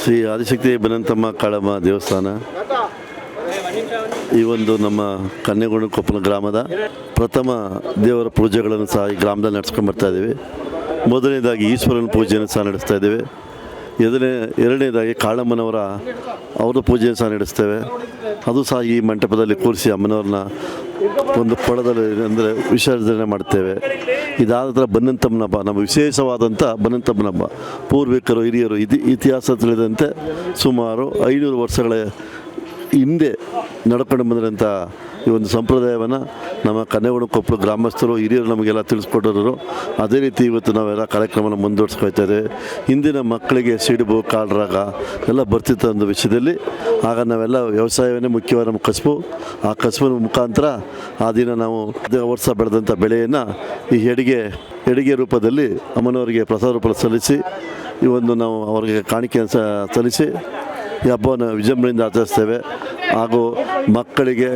ಶ್ರೀ ಆದಿಶಕ್ತಿ ಬನಂತಮ್ಮ ಕಾಳಮ್ಮ ದೇವಸ್ಥಾನ. ಈ ಒಂದು ನಮ್ಮ ಕನ್ಯಗೊಂಡ ಕೊಪ್ಪಲ ಗ್ರಾಮದ ಪ್ರಥಮ ದೇವರ ಪೂಜೆಗಳನ್ನು ಸಹ ಈ ಗ್ರಾಮದಲ್ಲಿ ನಡೆಸ್ಕೊಂಡು ಬರ್ತಾ ಇದ್ದೀವಿ. ಮೊದಲನೇದಾಗಿ ಈಶ್ವರನ ಪೂಜೆಯನ್ನು ಸಹ ನಡೆಸ್ತಾ ಇದ್ದೇವೆ. ಎರಡನೇ, ಎರಡನೇದಾಗಿ ಕಾಳಮ್ಮನವರ ಅವರ ಪೂಜೆಯನ್ನು ಸಹ ನಡೆಸ್ತೇವೆ. ಅದು ಸಹ ಈ ಮಂಟಪದಲ್ಲಿ ಕೂರಿಸಿ ಅಮ್ಮನವ್ರನ್ನ ಒಂದು ಕೊಳದಲ್ಲಿ ಅಂದರೆ ವಿಸರ್ಜನೆ ಮಾಡ್ತೇವೆ. ಇದಾದ ನಂತರ ಬನ್ನಂತಮ್ಮನ ಹಬ್ಬ, ನಮ್ಮ ವಿಶೇಷವಾದಂಥ ಬನ್ನಂತಮ್ಮನ ಹಬ್ಬ ಪೂರ್ವಿಕರು, ಹಿರಿಯರು ಇತಿ ಇತಿಹಾಸ ತಿಳಿದಂತೆ ಸುಮಾರು ಐನೂರು ವರ್ಷಗಳ ಹಿಂದೆ ನಡ್ಕೊಂಡು ಬಂದಿರೋಂಥ ಈ ಒಂದು ಸಂಪ್ರದಾಯವನ್ನು ನಮ್ಮ ಕನ್ನೆಗೋಡು ಕೊಪ್ಪಳ ಗ್ರಾಮಸ್ಥರು, ಹಿರಿಯರು ನಮಗೆಲ್ಲ ತಿಳಿಸ್ಕೊಟ್ಟರು ಅದೇ ರೀತಿ ಇವತ್ತು ನಾವೆಲ್ಲ ಕಾರ್ಯಕ್ರಮನ ಮುಂದುವರ್ಸ್ಕೊಳ್ತಾರೆ ಹಿಂದಿನ ಮಕ್ಕಳಿಗೆ ಸಿಡುಬು, ಕಾಲ್ರಾಗ ಎಲ್ಲ ಬರ್ತಿತ್ತು ಒಂದು ವಿಷಯದಲ್ಲಿ. ಆಗ ನಾವೆಲ್ಲ ವ್ಯವಸಾಯವೇ ಮುಖ್ಯವಾದ ನಮ್ಮ ಕಸುಬು. ಆ ಕಸುಬಿನ ಮುಖಾಂತರ ಆ ದಿನ ನಾವು ವರ್ಷ ಬೆಳೆದಂಥ ಬೆಳೆಯನ್ನು ಈ ಹೆಡಿಗೆ ಹೆಡಿಗೆ ರೂಪದಲ್ಲಿ ಅಮ್ಮನವರಿಗೆ ಪ್ರಸಾದ ರೂಪ ಸಲ್ಲಿಸಿ, ಈ ಒಂದು ನಾವು ಅವರಿಗೆ ಸ, ಸಲ್ಲಿಸಿ ಈ ಹಬ್ಬವನ್ನು ವಿಜೃಂಭಣೆಯಿಂದ ಆಚರಿಸ್ತೇವೆ. ಹಾಗೂ ಮಕ್ಕಳಿಗೆ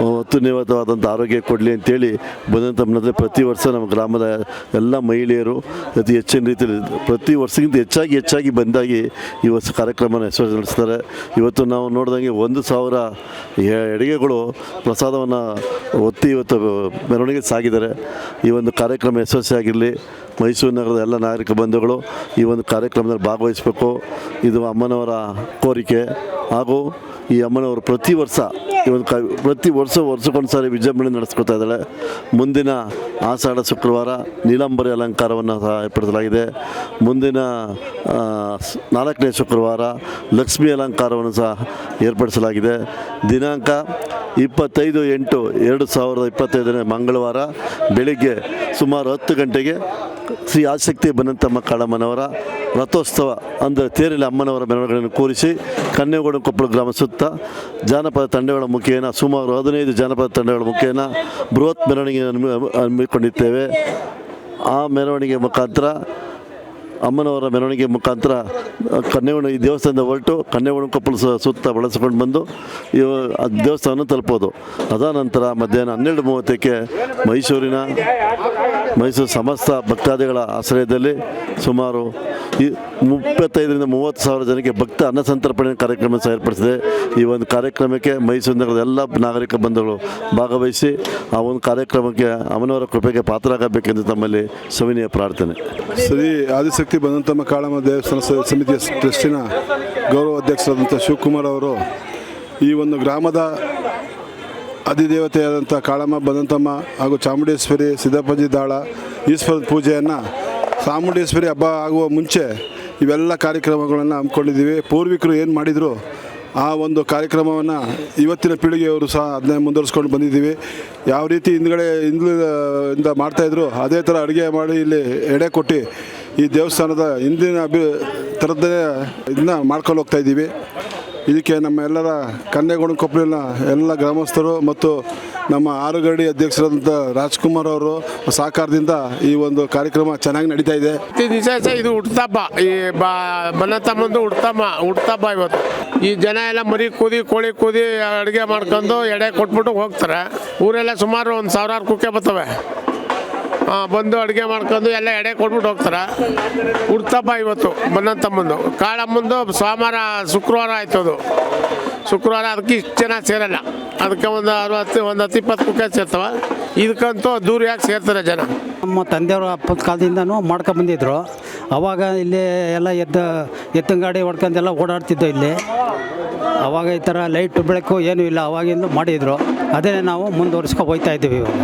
ಅತ್ಯುನ್ನತವಾದಂಥ ಆರೋಗ್ಯ ಕೊಡಲಿ ಅಂತೇಳಿ ಬಂದಂಥ ಪ್ರತಿ ವರ್ಷ ನಮ್ಮ ಗ್ರಾಮದ ಎಲ್ಲ ಮಹಿಳೆಯರು ಅತಿ ಹೆಚ್ಚಿನ ರೀತಿಯಲ್ಲಿ ಪ್ರತಿ ವರ್ಷಕ್ಕಿಂತ ಹೆಚ್ಚಾಗಿ ಹೆಚ್ಚಾಗಿ ಬಂದಾಗಿ ಈ ವರ್ಷ ಕಾರ್ಯಕ್ರಮನ ಯಶಸ್ವಿ ನಡೆಸ್ತಾರೆ. ಇವತ್ತು ನಾವು ನೋಡಿದಂಗೆ ಒಂದು ಸಾವಿರ ಅಡುಗೆಗಳು ಪ್ರಸಾದವನ್ನು ಒತ್ತಿ ಇವತ್ತು ಮೆರವಣಿಗೆ ಸಾಗಿದ್ದಾರೆ. ಈ ಒಂದು ಕಾರ್ಯಕ್ರಮ ಯಶಸ್ವಿಯಾಗಿರಲಿ. ಮೈಸೂರು ನಗರದ ಎಲ್ಲ ನಾಗರಿಕ ಬಂಧುಗಳು ಈ ಒಂದು ಕಾರ್ಯಕ್ರಮದಲ್ಲಿ ಭಾಗವಹಿಸಬೇಕು. ಇದು ಅಮ್ಮನವರ ಕೋರಿಕೆ. ಹಾಗೂ ಈ ಅಮ್ಮನವರು ಪ್ರತಿ ವರ್ಷ ಒಂದು ಕ, ಪ್ರತಿ ವರ್ಷ ವರ್ಷಕ್ಕೊಂದು ಸಾರಿ ವಿಜೃಂಭಣೆ ನಡೆಸ್ಕೊತಾ ಇದ್ದಾಳೆ. ಮುಂದಿನ ಆಷಾಢ ಶುಕ್ರವಾರ ನೀಲಾಂಬರಿ ಅಲಂಕಾರವನ್ನು ಸಹ ಏರ್ಪಡಿಸಲಾಗಿದೆ. ಮುಂದಿನ ನಾಲ್ಕನೇ ಶುಕ್ರವಾರ ಲಕ್ಷ್ಮೀ ಅಲಂಕಾರವನ್ನು ಸಹ ಏರ್ಪಡಿಸಲಾಗಿದೆ. ದಿನಾಂಕ ಇಪ್ಪತ್ತೈದು ಎಂಟು ಎರಡು ಸಾವಿರದ ಇಪ್ಪತ್ತೈದನೇ ಮಂಗಳವಾರ ಬೆಳಿಗ್ಗೆ ಸುಮಾರು ಹತ್ತು ಗಂಟೆಗೆ ಶ್ರೀ ಆಸಕ್ತಿ ಬನಂತಮ್ಮ ಕಾಳಮ್ಮನವರ ರಥೋತ್ಸವ ಅಂದರೆ ತೇರಿನ ಅಮ್ಮನವರ ಮೆರವಣಿಗೆಯನ್ನು ಕೂರಿಸಿ ಕನ್ನೇಗೌಡ ಕೊಪ್ಪಳ ಗ್ರಾಮ ಸುತ್ತ ಜಾನಪದ ತಂಡಗಳ ಮುಖೇನ ಸುಮಾರು ಹದಿನೈದು ಜಾನಪದ ತಂಡಗಳ ಮುಖೇನ ಬೃಹತ್ ಮೆರವಣಿಗೆಯನ್ನು ಹಮ್ಮಿ- ಹಮ್ಮಿಕೊಂಡಿದ್ದೇವೆ ಆ ಮೆರವಣಿಗೆ ಮುಖಾಂತರ ಅಮ್ಮನವರ ಮೆರವಣಿಗೆ ಮುಖಾಂತರ ಕನ್ನೇಗೌಡ ಈ ದೇವಸ್ಥಾನದ ಹೊರಟು ಕನ್ನೇಗೌಡ ಕೊಪ್ಪಳ ಸುತ್ತ ಬಳಸಿಕೊಂಡು ಬಂದು ಇವ ದೇವಸ್ಥಾನ ತಲುಪೋದು ಅದಾದ ನಂತರ ಮಧ್ಯಾಹ್ನ ಹನ್ನೆರಡು ಮೂವತ್ತಕ್ಕೆ ಮೈಸೂರಿನ ಮೈಸೂರು ಸಮಸ್ತ ಭಕ್ತಾದಿಗಳ ಆಶ್ರಯದಲ್ಲಿ ಸುಮಾರು ಈ ಮುಪ್ಪತ್ತೈದರಿಂದ ಮೂವತ್ತು ಸಾವಿರ ಜನಕ್ಕೆ ಭಕ್ತ ಅನ್ನ ಸಂತರ್ಪಣೆ ಕಾರ್ಯಕ್ರಮ ಸಹ ಏರ್ಪಡಿಸಿದೆ. ಈ ಒಂದು ಕಾರ್ಯಕ್ರಮಕ್ಕೆ ಮೈಸೂರು ನಗರದ ಎಲ್ಲ ನಾಗರಿಕ ಬಂಧುಗಳು ಭಾಗವಹಿಸಿ ಆ ಒಂದು ಕಾರ್ಯಕ್ರಮಕ್ಕೆ ಅವನವರ ಕೃಪೆಗೆ ಪಾತ್ರರಾಗಬೇಕೆಂದು ತಮ್ಮಲ್ಲಿ ಸವಿನಿಯ ಪ್ರಾರ್ಥನೆ. ಶ್ರೀ ಆದಿಶಕ್ತಿ ಬಂದಂತಮ್ಮ ಕಾಳಮ್ಮ ದೇವಸ್ಥಾನ ಸಮಿತಿಯ ಟ್ರಸ್ಟಿನ ಗೌರವ ಅಧ್ಯಕ್ಷರಾದಂಥ ಶಿವಕುಮಾರ್ ಅವರು ಈ ಒಂದು ಗ್ರಾಮದ ಅಧಿದೇವತೆಯಾದಂಥ ಕಾಳಮ್ಮ ಬಂದಂತಮ್ಮ ಹಾಗೂ ಚಾಮುಂಡೇಶ್ವರಿ ಸಿದ್ದಪ್ಪಜಿ ದಾಳ ಈಶ್ವರದ ಪೂಜೆಯನ್ನು ಚಾಮುಂಡೇಶ್ವರಿ ಹಬ್ಬ ಆಗುವ ಮುಂಚೆ ಇವೆಲ್ಲ ಕಾರ್ಯಕ್ರಮಗಳನ್ನು ಹಮ್ಮಿಕೊಂಡಿದ್ದೀವಿ. ಪೂರ್ವಿಕರು ಏನು ಮಾಡಿದರು, ಆ ಒಂದು ಕಾರ್ಯಕ್ರಮವನ್ನು ಇವತ್ತಿನ ಪೀಳಿಗೆಯವರು ಸಹ ಅದನ್ನೇ ಮುಂದುವರಿಸ್ಕೊಂಡು ಬಂದಿದ್ದೀವಿ. ಯಾವ ರೀತಿ ಹಿಂದ್ಗಡೆ ಇಂದ ಮಾಡ್ತಾಯಿದ್ರು ಅದೇ ಥರ ಅಡುಗೆ ಮಾಡಿ ಇಲ್ಲಿ ಎಡೆ ಕೊಟ್ಟು ಈ ದೇವಸ್ಥಾನದ ಹಿಂದಿನ ಅಭಿ, ಥರದ್ದೇ ಇದನ್ನ ಮಾಡ್ಕೊಂಡು ಹೋಗ್ತಾಯಿದ್ದೀವಿ ಇದಕ್ಕೆ ನಮ್ಮ ಎಲ್ಲರ ಕನ್ನೆಗೋಡು ಕೊಪ್ಪಳಿನ ಎಲ್ಲ ಗ್ರಾಮಸ್ಥರು ಮತ್ತು ನಮ್ಮ ಆರುಗಡಿ ಅಧ್ಯಕ್ಷರಾದಂಥ ರಾಜ್ಕುಮಾರ್ ಅವರು ಸಹಕಾರದಿಂದ ಈ ಒಂದು ಕಾರ್ಯಕ್ರಮ ಚೆನ್ನಾಗಿ ನಡೀತಾ ಇದೆ. ವಿಶೇಷ ಇದು ಹುಟ್ಟುತಬ್ಬ ಈ ಬನ್ನತಮ್ಮಂದು ಹುಟ್ಟುತಬ್ಬ ಹುಟ್ಟುತಬ್ಬ ಇವತ್ತು. ಈ ಜನ ಎಲ್ಲ ಮರಿ ಕೂದಿ, ಕೋಳಿ ಕೂದಿ ಅಡುಗೆ ಮಾಡ್ಕೊಂಡು ಎಡೆ ಕೊಟ್ಬಿಟ್ಟು ಹೋಗ್ತಾರೆ. ಊರೆಲ್ಲ ಸುಮಾರು ಒಂದು ಸಾವಿರಾರು ಕುಕ್ಕೆ ಬರ್ತವೆ. ಬಂದು ಅಡುಗೆ ಮಾಡ್ಕೊಂಡು ಎಲ್ಲ ಎಡೆ ಕೊಟ್ಬಿಟ್ಟು ಹೋಗ್ತಾರೆ. ಹುಡ್ತಬ್ಬ ಇವತ್ತು ಬನ್ನತಮ್ಮಂದು ಕಾಳಮ್ಮಂದು ಸೋಮವಾರ, ಶುಕ್ರವಾರ ಆಯ್ತು ಅದು ಶುಕ್ರವಾರ ಅದಕ್ಕೆ ಇಷ್ಟು ಜನ ಸೇರಲ್ಲ. ಅದಕ್ಕೆ ಒಂದು ಅರವತ್ತು, ಒಂದು ಹತ್ತು, ಇಪ್ಪತ್ತು ಕುಕ್ಕ ಸೇರ್ತವೆ. ಇದಕ್ಕಂತೂ ದೂರ ಯಾಕೆ ಸೇರ್ತಾರೆ ಜನ? ನಮ್ಮ ತಂದೆಯವರು ಅಪ್ಪದ ಕಾಲದಿಂದನೂ ಮಾಡ್ಕೊಂಡು ಬಂದಿದ್ರು. ಅವಾಗ ಇಲ್ಲಿ ಎಲ್ಲ ಎದ್ದು, ಎತ್ತಿನ ಗಾಡಿ ಹೊಡ್ಕೊಂಡೆಲ್ಲ ಓಡಾಡ್ತಿದ್ದೋ ಇಲ್ಲಿ. ಅವಾಗ ಈ ಥರ ಲೈಟ್ ಬೆಳಕು ಏನೂ ಇಲ್ಲ, ಅವಾಗಿಂದ ಮಾಡಿದರು. ಅದೇ ನಾವು ಮುಂದುವರಿಸ್ಕೊ ಹೋಗ್ತಾ ಇದ್ದೀವಿ ಇವಾಗ.